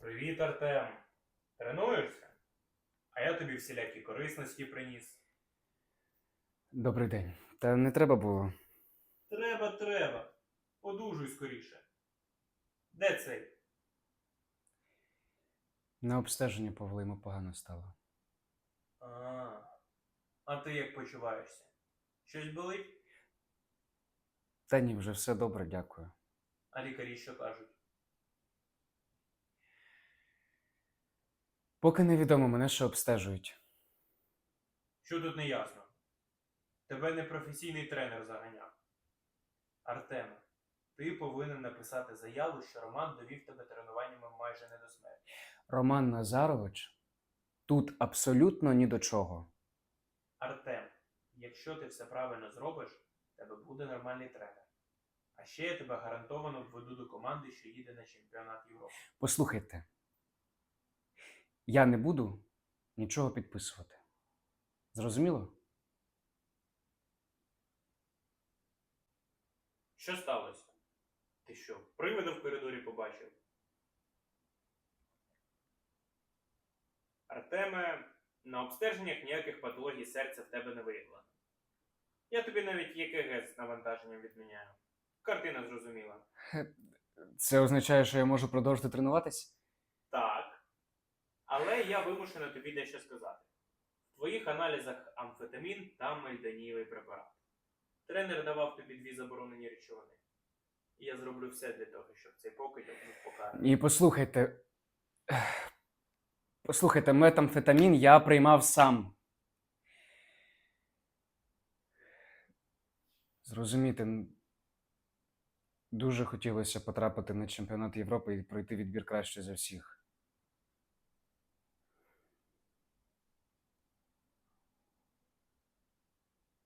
Привіт, Артем. Тренуєшся? А я тобі всілякі корисності приніс. Добрий день. Та не треба було. Треба, треба. Одужуй скоріше. Де цей? На обстеження повели йому погано стало. А, а ти як почуваєшся? Щось болить? Та ні, вже все добре, дякую. А лікарі що кажуть? Поки невідомо, мене ще обстежують. Що тут не ясно? Тебе непрофесійний тренер заганяв. Артеме, ти повинен написати заяву, що Роман довів тебе тренуваннями майже не до смерті. Роман Назарович тут абсолютно ні до чого. Артем, якщо ти все правильно зробиш, тебе буде нормальний тренер. А ще я тебе гарантовано введу до команди, що їде на чемпіонат Європи. Послухайте, я не буду нічого підписувати. Зрозуміло? Що сталося? Ти що, привида в коридорі побачив? Артеме, на обстеженнях ніяких патологій серця в тебе не виявлено. Я тобі навіть ЄКГ з навантаженням відміняю. Картина зрозуміла. Це означає, що я можу продовжити тренуватись? Але я вимушена тобі дещо сказати. В твоїх аналізах амфетамін та мельдонієвий препарат. Тренер давав тобі дві заборонені речовини. І я зроблю все для того, щоб цей покидьок був покараний. І послухайте. Послухайте, метамфетамін я приймав сам. Зрозуміти, дуже хотілося потрапити на чемпіонат Європи і пройти відбір краще за всіх.